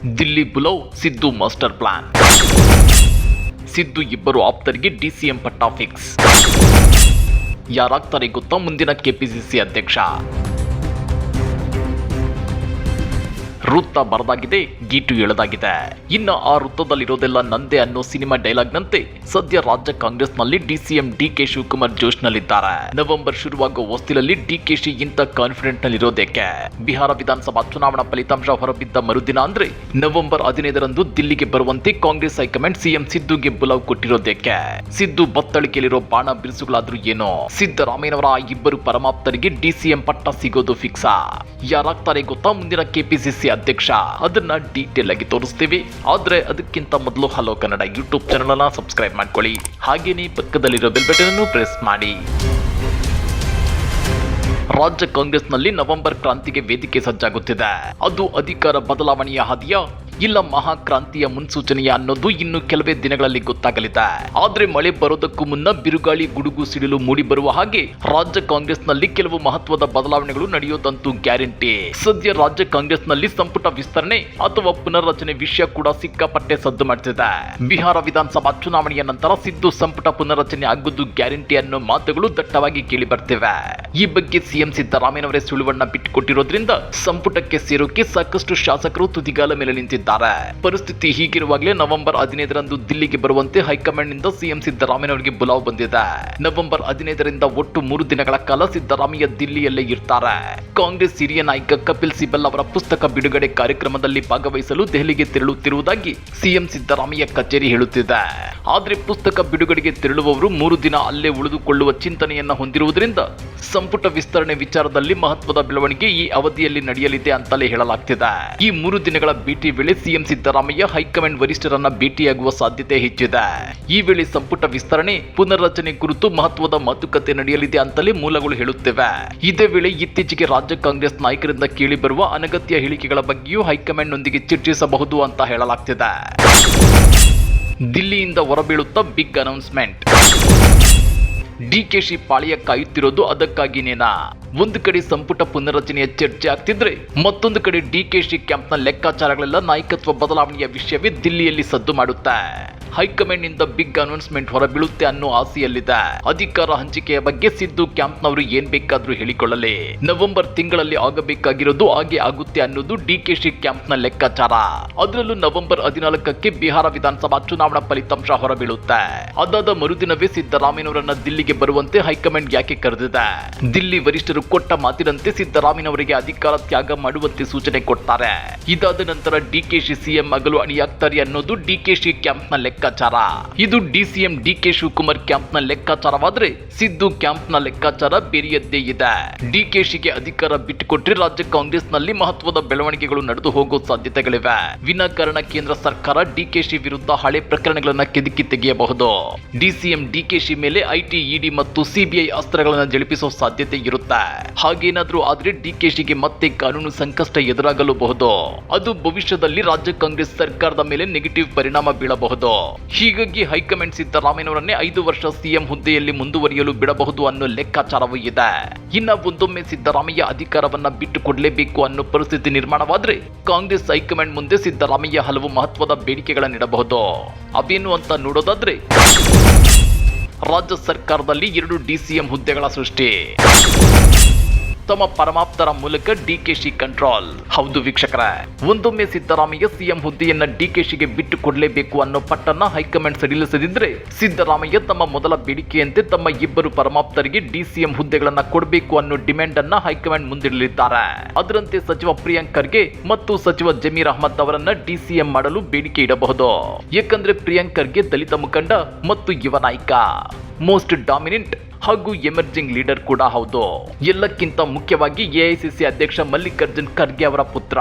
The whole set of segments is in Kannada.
ದಿಲ್ಲಿ ಬುಲೌ, ಸಿದ್ದು ಮಾಸ್ಟರ್ ಪ್ಲಾನ್. ಸಿದ್ದು ಇಬ್ಬರು ಆಪ್ತರಿಗೆ ಡಿಸಿಎಂ ಪಟ್ಟ ಫಿಕ್ಸ್. ಯಾರಾಗ್ತಾರೆ ಗೊತ್ತಾ ಮುಂದಿನ ಕೆಪಿಸಿಸಿ ಅಧ್ಯಕ್ಷ? ವೃತ್ತ ಬರದಾಗಿದೆ, ಗೀಟು ಎಳೆದಾಗಿದೆ. ಇನ್ನು ಆ ವೃತ್ತದಲ್ಲಿರೋದೆಲ್ಲ ನಂದೆ ಅನ್ನೋ ಸಿನಿಮಾ ಡೈಲಾಗ್ನಂತೆ ಸದ್ಯ ರಾಜ್ಯ ಕಾಂಗ್ರೆಸ್ನಲ್ಲಿ ಡಿಸಿಎಂ ಡಿಕೆ ಶಿವಕುಮಾರ್ ಜೋಶ್ನಲ್ಲಿದ್ದಾರೆ. ನವೆಂಬರ್ ಶುರುವಾಗುವ ಹೊಸ್ತಿಲಲ್ಲಿ ಡಿಕೆಶಿ ಇಂತ ಕಾನ್ಫಿಡೆಂಟ್ ನಲ್ಲಿರೋದೇಕೆ ಬಿಹಾರ ವಿಧಾನಸಭಾ ಚುನಾವಣಾ ಫಲಿತಾಂಶ ಹೊರಬಿದ್ದ ಮರುದಿನ ಅಂದ್ರೆ ನವೆಂಬರ್ ಹದಿನೈದರಂದು ದಿಲ್ಲಿಗೆ ಬರುವಂತೆ ಕಾಂಗ್ರೆಸ್ ಹೈಕಮಾಂಡ್ ಸಿಎಂ ಸಿದ್ದುಗೆ ಬುಲಾವ್ ಕೊಟ್ಟಿರೋದಕ್ಕೆ ಸಿದ್ದು ಬತ್ತಳಿಕೆಯಲ್ಲಿರೋ ಬಾಣ ಬಿರುಸುಗಳಾದ್ರೂ ಏನೋ? ಸಿದ್ದರಾಮಯ್ಯನವರ ಇಬ್ಬರು ಪರಮಾಪ್ತರಿಗೆ ಡಿಸಿಎಂ ಪಟ್ಟ ಸಿಗೋದು ಫಿಕ್ಸಾ? ಯಾರಾಗ್ತಾರೆ ಗೊತ್ತಾ ಮುಂದಿನ ಕೆಪಿಸಿಸಿ ಅಧ್ಯಕ್ಷ, ಅದನ್ನ ಡೀಟೇಲ್ ಆಗಿ ತೋರಿಸ್ತೀವಿ. ಆದ್ರೆ ಅದಕ್ಕಿಂತ ಮೊದಲು ಹಲೋ ಕನ್ನಡ ಯೂಟ್ಯೂಬ್ ಚಾನಲ್ ಅನ್ನ ಸಬ್ಸ್ಕ್ರೈಬ್ ಮಾಡ್ಕೊಳ್ಳಿ. ಹಾಗೇನೇ ಪಕ್ಕದಲ್ಲಿರೋ ಬೆಲ್ ಬಟನ್ ಅನ್ನು ಪ್ರೆಸ್ ಮಾಡಿ. ರಾಜ್ಯ ಕಾಂಗ್ರೆಸ್ನಲ್ಲಿ ನವೆಂಬರ್ ಕ್ರಾಂತಿಗೆ ವೇದಿಕೆ ಸಜ್ಜಾಗುತ್ತಿದೆ. ಅದು ಅಧಿಕಾರ ಬದಲಾವಣೆಯ ಹಾದಿಯ ಇಲ್ಲ ಮಹಾಕ್ರಾಂತಿಯ ಮುನ್ಸೂಚನೆಯ ಅನ್ನೋದು ಇನ್ನು ಕೆಲವೇ ದಿನಗಳಲ್ಲಿ ಗೊತ್ತಾಗಲಿದೆ. ಆದ್ರೆ ಮಳೆ ಬರೋದಕ್ಕೂ ಮುನ್ನ ಬಿರುಗಾಳಿ, ಗುಡುಗು ಸಿಡಿಲು ಮೂಡಿ ಬರುವ ಹಾಗೆ ರಾಜ್ಯ ಕಾಂಗ್ರೆಸ್ನಲ್ಲಿ ಕೆಲವು ಮಹತ್ವದ ಬದಲಾವಣೆಗಳು ನಡೆಯೋದಂತೂ ಗ್ಯಾರಂಟಿ. ಸದ್ಯ ರಾಜ್ಯ ಕಾಂಗ್ರೆಸ್ನಲ್ಲಿ ಸಂಪುಟ ವಿಸ್ತರಣೆ ಅಥವಾ ಪುನರ್ರಚನೆ ವಿಷಯ ಕೂಡ ಸಿಕ್ಕಾಪಟ್ಟೆ ಸದ್ದು ಮಾಡ್ತಿದೆ. ಬಿಹಾರ ವಿಧಾನಸಭಾ ಚುನಾವಣೆಯ ನಂತರ ಸಿದ್ದು ಸಂಪುಟ ಪುನರ್ರಚನೆ ಆಗುವುದು ಗ್ಯಾರಂಟಿ ಅನ್ನೋ ಮಾತುಗಳು ದಟ್ಟವಾಗಿ ಕೇಳಿ ಬರ್ತಿವೆ. ಈ ಬಗ್ಗೆ ಸಿಎಂ ಸಿದ್ದರಾಮಯ್ಯನವರೇ ಸುಳಿವಣ್ಣ ಬಿಟ್ಟುಕೊಟ್ಟಿರೋದ್ರಿಂದ ಸಂಪುಟಕ್ಕೆ ಸೇರೋಕೆ ಸಾಕಷ್ಟು ಶಾಸಕರು ತುದಿಗಾಲ ಮೇಲೆ ನಿಂತಿದ್ದಾರೆ. ಪರಿಸ್ಥಿತಿ ಹೀಗಿರುವಾಗಲೇ ನವೆಂಬರ್ ಹದಿನೈದರಂದು ದಿಲ್ಲಿಗೆ ಬರುವಂತೆ ಹೈಕಮಾಂಡ್ನಿಂದ ಸಿಎಂ ಸಿದ್ದರಾಮಯ್ಯನವರಿಗೆ ಬುಲಾವ್ ಬಂದಿದೆ. ನವೆಂಬರ್ ಹದಿನೈದರಿಂದ ಒಟ್ಟು ಮೂರು ದಿನಗಳ ಕಾಲ ಸಿದ್ದರಾಮಯ್ಯ ದಿಲ್ಲಿಯಲ್ಲೇ ಇರ್ತಾರೆ. ಕಾಂಗ್ರೆಸ್ ಹಿರಿಯ ನಾಯಕ ಕಪಿಲ್ ಸಿಬಲ್ ಅವರ ಪುಸ್ತಕ ಬಿಡುಗಡೆ ಕಾರ್ಯಕ್ರಮದಲ್ಲಿ ಭಾಗವಹಿಸಲು ದೆಹಲಿಗೆ ತೆರಳುತ್ತಿರುವುದಾಗಿ ಸಿಎಂ ಸಿದ್ದರಾಮಯ್ಯ ಕಚೇರಿ ಹೇಳುತ್ತಿದೆ. ಆದ್ರೆ ಪುಸ್ತಕ ಬಿಡುಗಡೆಗೆ ತೆರಳುವವರು ಮೂರು ದಿನ ಅಲ್ಲೇ ಉಳಿದುಕೊಳ್ಳುವ ಚಿಂತನೆಯನ್ನ ಹೊಂದಿರುವುದರಿಂದ ಸಂಪುಟ ವಿಸ್ತರಣೆ ವಿಚಾರದಲ್ಲಿ ಮಹತ್ವದ ಬೆಳವಣಿಗೆ ಈ ಅವಧಿಯಲ್ಲಿ ನಡೆಯಲಿದೆ ಅಂತಲೇ ಹೇಳಲಾಗ್ತಿದೆ. ಈ ಮೂರು ದಿನಗಳ ಭೇಟಿ ವೇಳೆ ಸಿಎಂ ಸಿದ್ದರಾಮಯ್ಯ ಹೈಕಮಾಂಡ್ ವರಿಷ್ಠರನ್ನ ಭೇಟಿಯಾಗುವ ಸಾಧ್ಯತೆ ಹೆಚ್ಚಿದೆ. ಈ ವೇಳೆ ಸಂಪುಟ ವಿಸ್ತರಣೆ, ಪುನರ್ರಚನೆ ಕುರಿತು ಮಹತ್ವದ ಮಾತುಕತೆ ನಡೆಯಲಿದೆ ಅಂತಲೇ ಮೂಲಗಳು ಹೇಳುತ್ತಿವೆ. ಇದೇ ವೇಳೆ ಇತ್ತೀಚೆಗೆ ರಾಜ್ಯ ಕಾಂಗ್ರೆಸ್ ನಾಯಕರಿಂದ ಕೇಳಿಬರುವ ಅನಗತ್ಯ ಹೇಳಿಕೆಗಳ ಬಗ್ಗೆಯೂ ಹೈಕಮಾಂಡ್ನೊಂದಿಗೆ ಚರ್ಚಿಸಬಹುದು ಅಂತ ಹೇಳಲಾಗ್ತಿದೆ. ದಿಲ್ಲಿಯಿಂದ ಹೊರಬೀಳುತ್ತಾ ಬಿಗ್ ಅನೌನ್ಸ್ಮೆಂಟ್. ಡಿಕೆಶಿ ಪಾಳಿಯ ಕಾಯುತ್ತಿರೋದು ಅದಕ್ಕಾಗಿನೇನಾ? ಒಂದು ಕಡೆ ಸಂಪುಟ ಪುನರ್ರಚನೆಯ ಚರ್ಚೆ ಆಗ್ತಿದ್ರೆ ಮತ್ತೊಂದು ಕಡೆ ಡಿಕೆಶಿ ಕ್ಯಾಂಪ್ನ ಲೆಕ್ಕಾಚಾರಗಳೆಲ್ಲ ನಾಯಕತ್ವ ಬದಲಾವಣೆಯ ವಿಷಯವೇ ದಿಲ್ಲಿಯಲ್ಲಿ ಸದ್ದು ಮಾಡುತ್ತೆ. ಹೈಕಮಾಂಡ್ನಿಂದ ಬಿಗ್ ಅನೌನ್ಸ್ಮೆಂಟ್ ಹೊರಬೀಳುತ್ತೆ ಅನ್ನೋ ಆಸೆಯಲ್ಲಿದೆ. ಅಧಿಕಾರ ಹಂಚಿಕೆಯ ಬಗ್ಗೆ ಸಿದ್ದು ಕ್ಯಾಂಪ್ನವರು ಏನ್ ಬೇಕಾದ್ರೂ ಹೇಳಿಕೊಳ್ಳಲಿ. ನವೆಂಬರ್ ತಿಂಗಳಲ್ಲಿ ಆಗಬೇಕಾಗಿರೋದು ಹಾಗೆ ಆಗುತ್ತೆ ಅನ್ನೋದು ಡಿಕೆಶಿ ಕ್ಯಾಂಪ್ನ ಲೆಕ್ಕಾಚಾರ. ಅದರಲ್ಲೂ ನವೆಂಬರ್ ಹದಿನಾಲ್ಕಕ್ಕೆ ಬಿಹಾರ ವಿಧಾನಸಭಾ ಚುನಾವಣಾ ಫಲಿತಾಂಶ ಹೊರಬೀಳುತ್ತೆ. ಅದಾದ ಮರುದಿನವೇ ಸಿದ್ದರಾಮಯ್ಯನವರನ್ನ ದಿಲ್ಲಿಗೆ ಬರುವಂತೆ ಹೈಕಮಾಂಡ್ ಯಾಕೆ ಕರೆದಿದೆ? ದಿಲ್ಲಿ ವರಿಷ್ಠರು ಕೊಟ್ಟ ಮಾತಿನಂತೆ ಸಿದ್ದರಾಮಯ್ಯನವರಿಗೆ ಅಧಿಕಾರ ತ್ಯಾಗ ಮಾಡುವಂತೆ ಸೂಚನೆ ಕೊಡ್ತಾರೆ. ಇದಾದ ನಂತರ ಡಿಕೆಶಿ ಸಿಎಂ ಆಗಲು ಅಣಿಯಾಗ್ತಾರೆ ಅನ್ನೋದು ಡಿಕೆಶಿ ಕ್ಯಾಂಪ್ನ ಲೆಕ್ಕಾಚಾರ. ಇದು ಡಿಸಿಎಂ ಡಿಕೆ ಶಿವಕುಮಾರ್ನ ಲೆಕ್ಕಾಚಾರವಾದ್ರೆ ಸಿದ್ದು ಕ್ಯಾಂಪ್ನ ಲೆಕ್ಕಾಚಾರ ಬೇರೆಯದ್ದೇ ಇದೆ. ಡಿಕೆಶಿಗೆ ಅಧಿಕಾರ ಬಿಟ್ಟುಕೊಟ್ರೆ ರಾಜ್ಯ ಕಾಂಗ್ರೆಸ್ನಲ್ಲಿ ಮಹತ್ವದ ಬೆಳವಣಿಗೆಗಳು ನಡೆದು ಹೋಗೋ ಸಾಧ್ಯತೆಗಳಿವೆ. ವಿನಾಕಾರಣ ಕೇಂದ್ರ ಸರ್ಕಾರ ಡಿಕೆಶಿ ವಿರುದ್ಧ ಹಳೆ ಪ್ರಕರಣಗಳನ್ನ ಕೆದಕಿ ತೆಗೆಯಬಹುದು. ಡಿಸಿಎಂ ಡಿಕೆಶಿ ಮೇಲೆ ಐಟಿ ಇಡಿ ಮತ್ತು ಸಿಬಿಐ ಅಸ್ತ್ರಗಳನ್ನ ಜಳಪಿಸುವ ಸಾಧ್ಯತೆ ಇರುತ್ತೆ. ಹಾಗೇನಾದ್ರೂ ಆದ್ರೆ ಡಿಕೆಶಿಗೆ ಮತ್ತೆ ಕಾನೂನು ಸಂಕಷ್ಟ ಎದುರಾಗಲೂಬಹುದು. ಅದು ಭವಿಷ್ಯದಲ್ಲಿ ರಾಜ್ಯ ಕಾಂಗ್ರೆಸ್ ಸರ್ಕಾರದ ಮೇಲೆ ನೆಗೆಟಿವ್ ಪರಿಣಾಮ ಬೀಳಬಹುದು. ಹೀಗಾಗಿ ಹೈಕಮಾಂಡ್ ಸಿದ್ದರಾಮಯ್ಯನವರನ್ನೇ ಐದು ವರ್ಷ ಸಿಎಂ ಹುದ್ದೆಯಲ್ಲಿ ಮುಂದುವರಿಯಲು ಬಿಡಬಹುದು ಅನ್ನೋ ಲೆಕ್ಕಾಚಾರವೂ ಇದೆ. ಇನ್ನ ಒಂದೊಮ್ಮೆ ಸಿದ್ದರಾಮಯ್ಯ ಅಧಿಕಾರವನ್ನ ಬಿಟ್ಟು ಕೊಡಲೇಬೇಕು ಅನ್ನೋ ಪರಿಸ್ಥಿತಿ ನಿರ್ಮಾಣವಾದ್ರೆ ಕಾಂಗ್ರೆಸ್ ಹೈಕಮಾಂಡ್ ಮುಂದೆ ಸಿದ್ದರಾಮಯ್ಯ ಹಲವು ಮಹತ್ವದ ಬೇಡಿಕೆಗಳನ್ನಿಡಬಹುದು ಅವೇನು ಅಂತ ನೋಡೋದಾದ್ರೆ ರಾಜ್ಯ ಸರ್ಕಾರದಲ್ಲಿ ಎರಡು ಡಿಸಿಎಂ ಹುದ್ದೆಗಳ ಸೃಷ್ಟಿ. ತಮ್ಮ ಪರಮಾಪ್ತರ ಮೂಲಕ ಡಿಕೆಶಿ ಕಂಟ್ರೋಲ್ ಹೌದು ವೀಕ್ಷಕರ, ಒಂದೊಮ್ಮೆ ಸಿದ್ದರಾಮಯ್ಯ ಸಿಎಂ ಹುದ್ದೆಯನ್ನ ಡಿಕೆಶಿಗೆ ಬಿಟ್ಟು ಕೊಡಲೇಬೇಕು ಅನ್ನೋ ಪಟ್ಟನ್ನ ಹೈಕಮಾಂಡ್ ಸಡಿಲಿಸದಿದ್ರೆ ಸಿದ್ದರಾಮಯ್ಯ ತಮ್ಮ ಮೊದಲ ಬೇಡಿಕೆಯಂತೆ ತಮ್ಮ ಇಬ್ಬರು ಪರಮಾಪ್ತರಿಗೆ ಡಿಸಿಎಂ ಹುದ್ದೆಗಳನ್ನ ಕೊಡಬೇಕು ಅನ್ನೋ ಡಿಮ್ಯಾಂಡ್ ಅನ್ನ ಹೈಕಮಾಂಡ್ ಮುಂದಿಡಲಿದ್ದಾರೆ. ಅದರಂತೆ ಸಚಿವ ಪ್ರಿಯಾಂಕ್ ಖರ್ಗೆ ಮತ್ತು ಸಚಿವ ಜಮೀರ್ ಅಹಮದ್ ಅವರನ್ನ ಡಿಸಿಎಂ ಮಾಡಲು ಬೇಡಿಕೆ ಇಡಬಹುದು. ಯಾಕಂದ್ರೆ ಪ್ರಿಯಾಂಕ್ ಖರ್ಗೆ ದಲಿತ ಮುಖಂಡ ಮತ್ತು ಯುವ ನಾಯಕ. ಮೋಸ್ಟ್ ಡಾಮಿನೆಂಟ್ ಹಾಗೂ ಎಮರ್ಜಿಂಗ್ ಲೀಡರ್ ಕೂಡ ಹೌದು. ಎಲ್ಲಕ್ಕಿಂತ ಮುಖ್ಯವಾಗಿ ಎಐಸಿಸಿ ಅಧ್ಯಕ್ಷ ಮಲ್ಲಿಕಾರ್ಜುನ್ ಖರ್ಗೆ ಅವರ ಪುತ್ರ.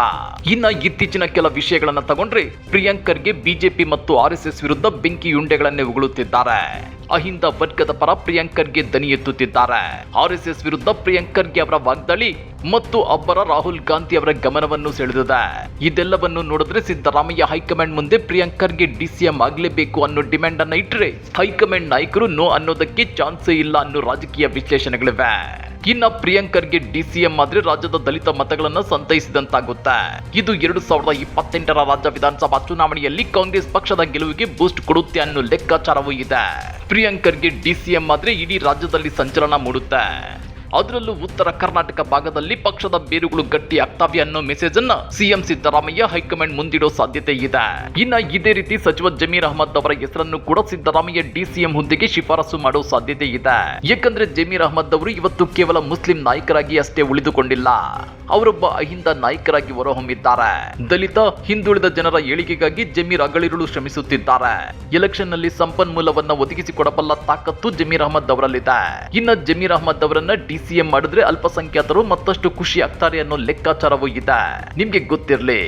ಇನ್ನ ಇತ್ತೀಚಿನ ಕೆಲ ವಿಷಯಗಳನ್ನ ತಗೊಂಡ್ರೆ ಪ್ರಿಯಾಂಕ್ ಖರ್ಗೆ ಬಿಜೆಪಿ ಮತ್ತು ಆರ್ ಎಸ್ ಎಸ್ ವಿರುದ್ಧ ಬೆಂಕಿ ಉಂಡೆಗಳನ್ನೇ ಉಗುಳುತ್ತಿದ್ದಾರೆ. ಅಹಿಂದ ವರ್ಗದ ಪರ ಪ್ರಿಯಾಂಕ್ ಖರ್ಗೆ ದನಿ ಎತ್ತುತ್ತಿದ್ದಾರೆ. ಆರ್ ಎಸ್ ಎಸ್ ವಿರುದ್ಧ ಪ್ರಿಯಾಂಕ್ ಖರ್ಗೆ ಅವರ ವಾಗ್ದಾಳಿ ಮತ್ತು ಅಬ್ಬರ ರಾಹುಲ್ ಗಾಂಧಿ ಅವರ ಗಮನವನ್ನು ಸೆಳೆದಿದೆ. ಇದೆಲ್ಲವನ್ನು ನೋಡಿದ್ರೆ ಸಿದ್ದರಾಮಯ್ಯ ಹೈಕಮಾಂಡ್ ಮುಂದೆ ಪ್ರಿಯಾಂಕ್ ಖರ್ಗೆ ಡಿಸಿಎಂ ಆಗಲೇಬೇಕು ಅನ್ನೋ ಡಿಮ್ಯಾಂಡ್ ಅನ್ನ ಇಟ್ಟರೆ ಹೈಕಮಾಂಡ್ ನಾಯಕರು ನೋ ಅನ್ನೋದಕ್ಕೆ ಚಾನ್ಸೇ ಇಲ್ಲ ಅನ್ನೋ ರಾಜಕೀಯ ವಿಶ್ಲೇಷಣೆಗಳಿವೆ. ಇನ್ನ ಪ್ರಿಯಾಂಕರ್ಗೆ ಡಿಸಿಎಂ ಆದ್ರೆ ರಾಜ್ಯದ ದಲಿತ ಮತಗಳನ್ನ ಸಂತೈಸಿದಂತಾಗುತ್ತೆ. ಇದು ಎರಡು ಸಾವಿರದ ಇಪ್ಪತ್ತೆಂಟರ ರಾಜ್ಯ ವಿಧಾನಸಭಾ ಚುನಾವಣೆಯಲ್ಲಿ ಕಾಂಗ್ರೆಸ್ ಪಕ್ಷದ ಗೆಲುವಿಗೆ ಬೂಸ್ಟ್ ಕೊಡುತ್ತೆ ಅನ್ನೋ ಲೆಕ್ಕಾಚಾರವೂ ಇದೆ. ಪ್ರಿಯಾಂಕರ್ಗೆ ಡಿಸಿಎಂ ಆದ್ರೆ ಇಡೀ ರಾಜ್ಯದಲ್ಲಿ ಸಂಚಲನ ಮೂಡುತ್ತೆ. ಅದರಲ್ಲೂ ಉತ್ತರ ಕರ್ನಾಟಕ ಭಾಗದಲ್ಲಿ ಪಕ್ಷದ ಬೇರುಗಳು ಗಟ್ಟಿ ಆಗ್ತಾವೆ ಅನ್ನೋ ಮೆಸೇಜ್ ಅನ್ನ ಸಿಎಂ ಸಿದ್ದರಾಮಯ್ಯ ಹೈಕಮಾಂಡ್ ಮುಂದಿಡೋ ಸಾಧ್ಯತೆ ಇದೆ. ಇನ್ನ ಇದೇ ರೀತಿ ಸಚಿವ ಜಮೀರ್ ಅಹಮದ್ ಅವರ ಹೆಸರನ್ನು ಕೂಡ ಸಿದ್ದರಾಮಯ್ಯ ಡಿಸಿಎಂ ಹುದ್ದೆಗೆ ಶಿಫಾರಸು ಮಾಡೋ ಸಾಧ್ಯತೆ ಇದೆ. ಯಾಕಂದ್ರೆ ಜಮೀರ್ ಅಹಮದ್ ಅವರು ಇವತ್ತು ಕೇವಲ ಮುಸ್ಲಿಂ ನಾಯಕರಾಗಿ ಅಷ್ಟೇ ಉಳಿದುಕೊಂಡಿಲ್ಲ. ಅವರೊಬ್ಬ ಅಹಿಂದ ನಾಯಕರಾಗಿ ಹೊರಹೊಮ್ಮಿದ್ದಾರೆ. ದಲಿತ, ಹಿಂದುಳಿದ ಜನರ ಏಳಿಗೆಗಾಗಿ ಜಮೀರ್ ಅಗಳಿರುಳು ಶ್ರಮಿಸುತ್ತಿದ್ದಾರೆ. ಎಲೆಕ್ಷನ್ನಲ್ಲಿ ಸಂಪನ್ಮೂಲವನ್ನ ಒದಗಿಸಿಕೊಡಬಲ್ಲ ತಾಕತ್ತು ಜಮೀರ್ ಅಹಮದ್ ಅವರಲ್ಲಿದೆ. ಇನ್ನ ಜಮೀರ್ ಅಹಮದ್ ಅವರನ್ನ ಡಿಸಿಎಂ ಮಾಡಿದ್ರೆ ಅಲ್ಪಸಂಖ್ಯಾತರು ಮತ್ತಷ್ಟು ಖುಷಿ ಆಗ್ತಾರೆ ಅನ್ನೋ ಲೆಕ್ಕಾಚಾರವೂ ಇದೆ. ನಿಮ್ಗೆ ಗೊತ್ತಿರ್ಲಿ,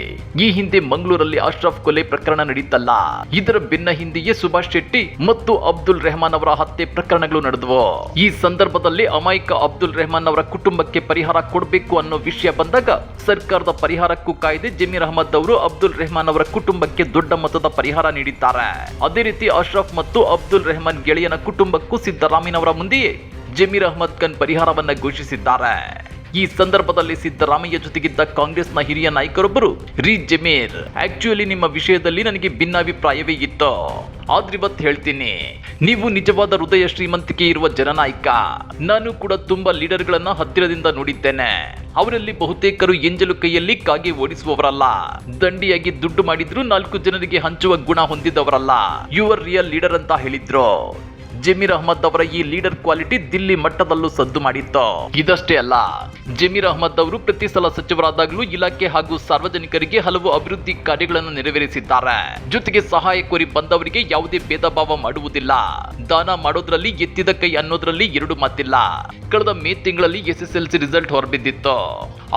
ಈ ಹಿಂದೆ ಮಂಗಳೂರಲ್ಲಿ ಅಶ್ರಫ್ ಕೊಲೆ ಪ್ರಕರಣ ನಡೀತಲ್ಲ. ಇದರ ಬೆನ್ನ ಹಿಂದೆಯೇ ಸುಭಾಷ್ ಶೆಟ್ಟಿ ಮತ್ತು ಅಬ್ದುಲ್ ರೆಹಮಾನ್ ಅವರ ಹತ್ಯೆ ಪ್ರಕರಣಗಳು ನಡೆದವು. ಈ ಸಂದರ್ಭದಲ್ಲಿ ಅಮಾಯಕ ಅಬ್ದುಲ್ ರೆಹಮಾನ್ ಅವರ ಕುಟುಂಬಕ್ಕೆ ಪರಿಹಾರ ಕೊಡಬೇಕು ಅನ್ನೋ ವಿಷಯ ಬಂದಾಗ ಸರ್ಕಾರದ ಪರಿಹಾರಕ್ಕೂ ಕಾಯ್ದೆ ಜಮೀರ್ ಅಹಮದ್ ಅವರು ಅಬ್ದುಲ್ ರೆಹಮಾನ್ ಅವರ ಕುಟುಂಬಕ್ಕೆ ದೊಡ್ಡ ಮೊತ್ತದ ಪರಿಹಾರ ನೀಡಿದ್ದಾರೆ. ಅದೇ ರೀತಿ ಅಶ್ರಫ್ ಮತ್ತು ಅಬ್ದುಲ್ ರೆಹಮಾನ್ ಗೆಳೆಯನ ಕುಟುಂಬಕ್ಕೂ ಸಿದ್ದರಾಮಯ್ಯನವರ ಮುಂದೆಯೇ ಜಮೀರ್ ಅಹಮದ್ ಖಾನ್ ಪರಿಹಾರವನ್ನ ಘೋಷಿಸಿದ್ದಾರೆ. ಈ ಸಂದರ್ಭದಲ್ಲಿ ಸಿದ್ದರಾಮಯ್ಯ ಜೊತೆಗಿದ್ದ ಕಾಂಗ್ರೆಸ್ನ ಹಿರಿಯ ನಾಯಕರೊಬ್ಬರು ರೀ ಜಮೀರ್. ಆಕ್ಚುಲಿ ನಿಮ್ಮ ವಿಷಯದಲ್ಲಿ ನನಗೆ ಭಿನ್ನಾಭಿಪ್ರಾಯವೇ ಇತ್ತು. ಆದ್ರೆ ಇವತ್ತು ಹೇಳ್ತೀನಿ. ನೀವು ನಿಜವಾದ ಹೃದಯ ಶ್ರೀಮಂತಿಕೆ ಇರುವ ಜನನಾಯಕ. ನಾನು ಕೂಡ ತುಂಬಾ ಲೀಡರ್ಗಳನ್ನ ಹತ್ತಿರದಿಂದ ನೋಡಿದ್ದೇನೆ. ಅವರಲ್ಲಿ ಬಹುತೇಕರು ಎಂಜಲು ಕೈಯಲ್ಲಿ ಕಾಗೆ ಓಡಿಸುವವರಲ್ಲ. ದಂಡಿಯಾಗಿ ದುಡ್ಡು ಮಾಡಿದ್ರು ನಾಲ್ಕು ಜನರಿಗೆ ಹಂಚುವ ಗುಣ ಹೊಂದಿದವರಲ್ಲ. ಯುವರ್ ರಿಯಲ್ ಲೀಡರ್ ಅಂತ ಹೇಳಿದ್ರು. ಜಮೀರ್ ಅಹಮದ್ ಅವರ ಈ ಲೀಡರ್ ಕ್ವಾಲಿಟಿ ದಿಲ್ಲಿ ಮಟ್ಟದಲ್ಲೂ ಸದ್ದು ಮಾಡಿತ್ತು. ಇದಷ್ಟೇ ಅಲ್ಲ, ಜಮೀರ್ ಅಹಮದ್ ಅವರು ಪ್ರತಿ ಸಲ ಸಚಿವರಾದಾಗಲೂ ಇಲಾಖೆ ಹಾಗೂ ಸಾರ್ವಜನಿಕರಿಗೆ ಹಲವು ಅಭಿವೃದ್ಧಿ ಕಾರ್ಯಗಳನ್ನು ನೆರವೇರಿಸಿದ್ದಾರೆ. ಜೊತೆಗೆ ಸಹಾಯ ಕೋರಿ ಬಂದವರಿಗೆ ಯಾವುದೇ ಭೇದ ಭಾವ ಮಾಡುವುದಿಲ್ಲ. ದಾನ ಮಾಡೋದ್ರಲ್ಲಿ ಎತ್ತಿದ ಕೈ ಅನ್ನೋದ್ರಲ್ಲಿ ಎರಡು ಮಾತಿಲ್ಲ. ಕಳೆದ ಮೇ ತಿಂಗಳಲ್ಲಿ ಎಸ್ಎಸ್ಎಲ್ಸಿ ರಿಸಲ್ಟ್ ಹೊರಬಿದ್ದಿತ್ತು.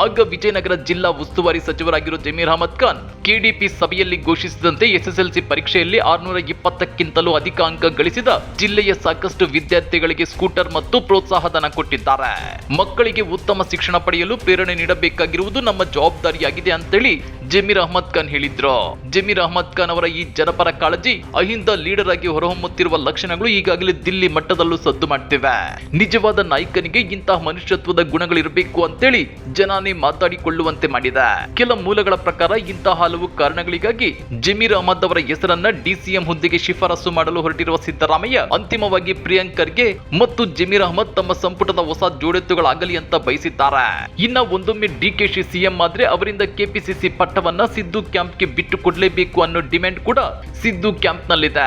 ಆಗ ವಿಜಯನಗರ ಜಿಲ್ಲಾ ಉಸ್ತುವಾರಿ ಸಚಿವರಾಗಿರೋ ಜಮೀರ್ ಅಹಮದ್ ಖಾನ್ ಕೆಡಿಪಿ ಸಭೆಯಲ್ಲಿ ಘೋಷಿಸಿದಂತೆ ಎಸ್ಎಸ್ಎಲ್ಸಿ ಪರೀಕ್ಷೆಯಲ್ಲಿ ಆರ್ನೂರ ಇಪ್ಪತ್ತಕ್ಕಿಂತಲೂ ಅಧಿಕ ಅಂಕ ಗಳಿಸಿದ ಜಿಲ್ಲೆಯ ಸಾಕಷ್ಟು ವಿದ್ಯಾರ್ಥಿಗಳಿಗೆ ಸ್ಕೂಟರ್ ಮತ್ತು ಪ್ರೋತ್ಸಾಹಧನ ಕೊಟ್ಟಿದ್ದಾರೆ. ಮಕ್ಕಳಿಗೆ ಉತ್ತಮ ಶಿಕ್ಷಣ ಪಡೆಯಲು ಪ್ರೇರಣೆ ನೀಡಬೇಕಾಗಿರುವುದು ನಮ್ಮ ಜವಾಬ್ದಾರಿಯಾಗಿದೆ ಅಂತೇಳಿ ಜಮೀರ್ ಅಹಮದ್ ಖಾನ್ ಹೇಳಿದ್ರು? ಜಮೀರ್ ಅಹಮದ್ ಖಾನ್ ಅವರ ಈ ಜನಪರ ಕಾಳಜಿ ಅಹಿಂದ ಲೀಡರ್ ಆಗಿ ಹೊರಹೊಮ್ಮುತ್ತಿರುವ ಲಕ್ಷಣಗಳು ಈಗಾಗಲೇ ದಿಲ್ಲಿ ಮಟ್ಟದಲ್ಲೂ ಸದ್ದು ಮಾಡ್ತಿವೆ. ನಿಜವಾದ ನಾಯಕನಿಗೆ ಇಂತಹ ಮನುಷ್ಯತ್ವದ ಗುಣಗಳಿರಬೇಕು ಅಂತೇಳಿ ಜನಾನೇ ಮಾತಾಡಿಕೊಳ್ಳುವಂತೆ ಮಾಡಿದೆ. ಕೆಲ ಮೂಲಗಳ ಪ್ರಕಾರ ಇಂತಹ ಹಲವು ಕಾರಣಗಳಿಗಾಗಿ ಜಮೀರ್ ಅಹಮದ್ ಅವರ ಹೆಸರನ್ನ ಡಿಸಿಎಂ ಹುದ್ದೆಗೆ ಶಿಫಾರಸು ಮಾಡಲು ಹೊರಟಿರುವ ಸಿದ್ದರಾಮಯ್ಯ ಅಂತಿಮವಾಗಿ ಪ್ರಿಯಾಂಕರ್ಗೆ ಮತ್ತು ಜಮೀರ್ ಅಹಮದ್ ತಮ್ಮ ಸಂಪುಟದ ಹೊಸ ಜೋಡೆತ್ತುಗಳಾಗಲಿ ಅಂತ ಬಯಸಿದ್ದಾರೆ. ಇನ್ನ ಒಂದೊಮ್ಮೆ ಡಿಕೆಶಿ ಸಿಎಂ ಆದ್ರೆ ಅವರಿಂದ ಕೆಪಿಸಿಸಿ ಪಟ್ಟವನ್ನ ಸಿದ್ದು ಕ್ಯಾಂಪ್ಗೆ ಬಿಟ್ಟು ಕೊಡಲೇಬೇಕು ಅನ್ನೋ ಡಿಮ್ಯಾಂಡ್ ಕೂಡ ಸಿದ್ದು ಕ್ಯಾಂಪ್ನಲ್ಲಿದೆ.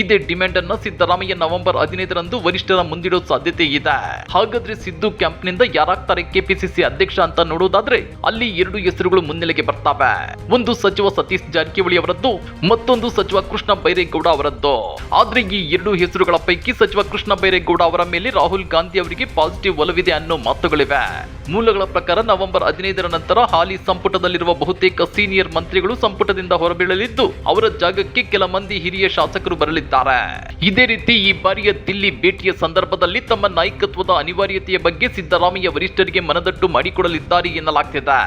ಇದೇ ಡಿಮ್ಯಾಂಡ್ ಅನ್ನ ಸಿದ್ದರಾಮಯ್ಯ ನವೆಂಬರ್ ಹದಿನೈದರಂದು ವರಿಷ್ಠರ ಮುಂದಿಡೋ ಸಾಧ್ಯತೆ ಇದೆ. ಹಾಗಾದ್ರೆ ಸಿದ್ದು ಕ್ಯಾಂಪ್ನಿಂದ ಯಾರಾಗ್ತಾರೆ ಕೆಪಿಸಿಸಿ ಅಧ್ಯಕ್ಷ ಅಂತ ನೋಡೋದಾದ್ರೆ ಅಲ್ಲಿ ಎರಡು ಹೆಸರುಗಳು ಮುನ್ನೆಲೆಗೆ ಬರ್ತವೆ. ಒಂದು ಸಚಿವ ಸತೀಶ್ ಜಾರಕಿಹೊಳಿ ಅವರದ್ದು, ಮತ್ತೊಂದು ಸಚಿವ ಕೃಷ್ಣ ಬೈರೇಗೌಡ ಅವರದ್ದು. ಆದ್ರೆ ಈ ಎರಡು ಹೆಸರುಗಳ ಪೈಕಿ ಸಚಿವ ಕೃಷ್ಣ ಬೈರೇಗೌಡ ಅವರ ಮೇಲೆ ರಾಹುಲ್ ಗಾಂಧಿ ಅವರಿಗೆ ಪಾಸಿಟಿವ್ ಒಲವಿದೆ ಅನ್ನೋ ಮಾತುಗಳಿವೆ. ಮೂಲಗಳ ಪ್ರಕಾರ ನವೆಂಬರ್ ಹದಿನೈದರ ನಂತರ ಹಾಲಿ ಸಂಪುಟದಲ್ಲಿರುವ ಬಹುತೇಕ ಸೀನಿಯರ್ ಮಂತ್ರಿಗಳು ಸಂಪುಟದಿಂದ ಹೊರಬೀಳಲಿದ್ದು, ಅವರ ಜಾಗಕ್ಕೆ ಕೆಲ ಮಂದಿ ಹಿರಿಯ ಶಾಸಕರು ಬರಲಿದ್ದಾರೆ. ಇದೇ ರೀತಿ ಈ ಬಾರಿಯ ದಿಲ್ಲಿ ಭೇಟಿಯ ಸಂದರ್ಭದಲ್ಲಿ ತಮ್ಮ ನಾಯಕತ್ವದ ಅನಿವಾರ್ಯತೆಯ ಬಗ್ಗೆ ಸಿದ್ದರಾಮಯ್ಯ ವರಿಷ್ಠರಿಗೆ ಮನದಟ್ಟು ಮಾಡಿಕೊಡಲಿದ್ದಾರೆ ಎನ್ನಲಾಗ್ತಿದೆ.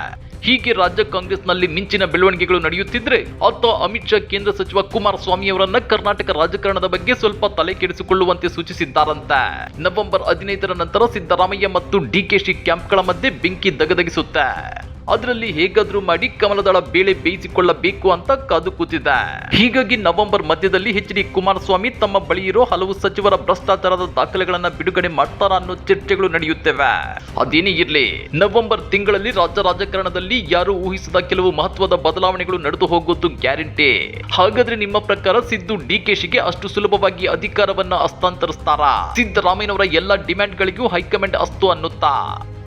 ಹೀಗೆ ರಾಜ್ಯ ಕಾಂಗ್ರೆಸ್ನಲ್ಲಿ ಮಿಂಚಿನ ಬೆಳವಣಿಗೆಗಳು ನಡೆಯುತ್ತಿದ್ರೆ ಅತ್ತ ಅಮಿತ್ ಶಾ ಕೇಂದ್ರ ಸಚಿವ ಕುಮಾರಸ್ವಾಮಿ ಅವರನ್ನ ಕರ್ನಾಟಕ ರಾಜಕಾರಣದ ಬಗ್ಗೆ ಸ್ವಲ್ಪ ತಲೆ ಕೆಡಿಸಿಕೊಳ್ಳುವಂತೆ ಸೂಚಿಸಿದ್ದಾರಂತೆ. ನವೆಂಬರ್ ಹದಿನೈದರ ನಂತರ ಸಿದ್ದರಾಮಯ್ಯ ಮತ್ತು ಡಿಕೆಶಿ ಕ್ಯಾಂಪ್ಗಳ ಮಧ್ಯೆ ಬೆಂಕಿ ದಗದಗಿಸುತ್ತೆ. ಅದರಲ್ಲಿ ಹೇಗಾದ್ರೂ ಮಾಡಿ ಕಮಲದಳ ಬೇಳೆ ಬೇಯಿಸಿಕೊಳ್ಳಬೇಕು ಅಂತ ಕಾದು ಕೂತಿದೆ ಹೀಗಾಗಿ ನವೆಂಬರ್ ಮಧ್ಯದಲ್ಲಿ ಎಚ್ ಡಿ ಕುಮಾರಸ್ವಾಮಿ ತಮ್ಮ ಬಳಿ ಇರೋ ಹಲವು ಸಚಿವರ ಭ್ರಷ್ಟಾಚಾರದ ದಾಖಲೆಗಳನ್ನ ಬಿಡುಗಡೆ ಮಾಡ್ತಾರ ಅನ್ನೋ ಚರ್ಚೆಗಳು ನಡೆಯುತ್ತವೆ. ಅದೇನೇ ಇರಲಿ, ನವೆಂಬರ್ ತಿಂಗಳಲ್ಲಿ ರಾಜ್ಯ ರಾಜಕಾರಣದಲ್ಲಿ ಯಾರು ಊಹಿಸದ ಕೆಲವು ಮಹತ್ವದ ಬದಲಾವಣೆಗಳು ನಡೆದು ಹೋಗೋದು ಗ್ಯಾರಂಟಿ. ಹಾಗಾದ್ರೆ ನಿಮ್ಮ ಪ್ರಕಾರ ಸಿದ್ದು ಡಿಕೆಶಿಗೆ ಅಷ್ಟು ಸುಲಭವಾಗಿ ಅಧಿಕಾರವನ್ನ ಹಸ್ತಾಂತರಿಸ್ತಾರಾ? ಸಿದ್ದರಾಮಯ್ಯನವರ ಎಲ್ಲಾ ಡಿಮ್ಯಾಂಡ್ಗಳಿಗೂ ಹೈಕಮಾಂಡ್ ಅಸ್ತು ಅನ್ನುತ್ತಾ?